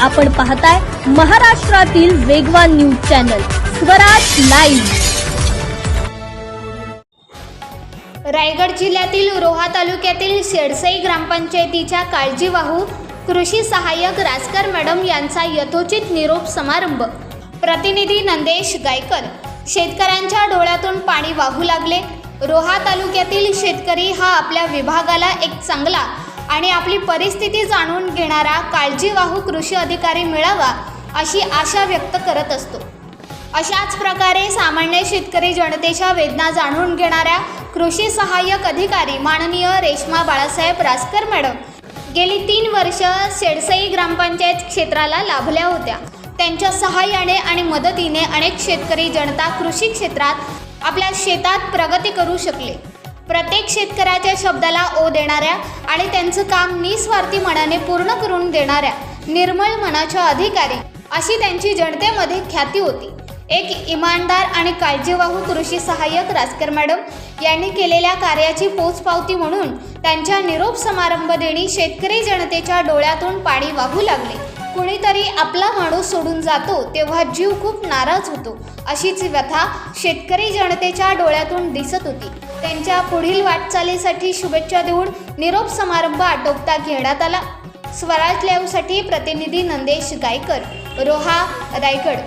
आपण पाहताय महाराष्ट्रातील वेगवान news channel Swaraj live. Raigad जिल्ह्यातील रोहा तालुक्यातील शेडसई ग्रामपंचायतीच्या काळजीवाहू कृषी सहाय्यक रासकर मॅडम यांचा यथोचित निरोप समारंभ. प्रतिनिधी नंदेश गायकर शेतकऱ्यांच्या डोळ्यातून पाणी वाहू लागले. रोहा तालुक्यातील शेतकरी हा आपल्या विभागाला एक चांगला आणि आपली परिस्थिती जाणून घेणारा काळजीवाहू कृषी अधिकारी मिळावा अशी आशा व्यक्त करत असतो. अशाच प्रकारे सामान्य शेतकरी जनतेच्या वेदना जाणून घेणाऱ्या कृषी सहाय्यक अधिकारी माननीय रेश्मा बाळासाहेब रासकर मॅडम गेली तीन वर्ष शेडसई ग्रामपंचायत क्षेत्राला लाभल्या होत्या. त्यांच्या सहाय्याने आणि मदतीने अनेक शेतकरी जनता कृषी क्षेत्रात आपल्या शेतात प्रगती करू शकले. प्रत्येक शेतकऱ्याच्या शब्दाला ओ देणाऱ्या आणि त्यांचं काम निस्वार्थी मनाने पूर्ण करून देणाऱ्या निर्मळ मनाच्या अधिकारी अशी त्यांची जनतेमध्ये ख्याती होती. एक इमानदार आणि काळजीवाहू कृषी सहाय्यक रासकर मॅडम यांनी केलेल्या कार्याची पोचपावती म्हणून त्यांच्या निरोप समारंभ देणी शेतकरी जनतेच्या डोळ्यातून पाणी वाहू लागले. कुणीतरी आपला माणूस सोडून जातो तेव्हा जीव खूप नाराज होतो अशीच व्यथा शेतकरी जनतेच्या डोळ्यातून दिसत होती. त्यांच्या पुढील वाटचालीसाठी शुभेच्छा देऊन निरोप समारंभ आटोपता घेण्यात आला. स्वराज लाईव्हसाठी प्रतिनिधी नंदेश गायकर रोहा रायगड.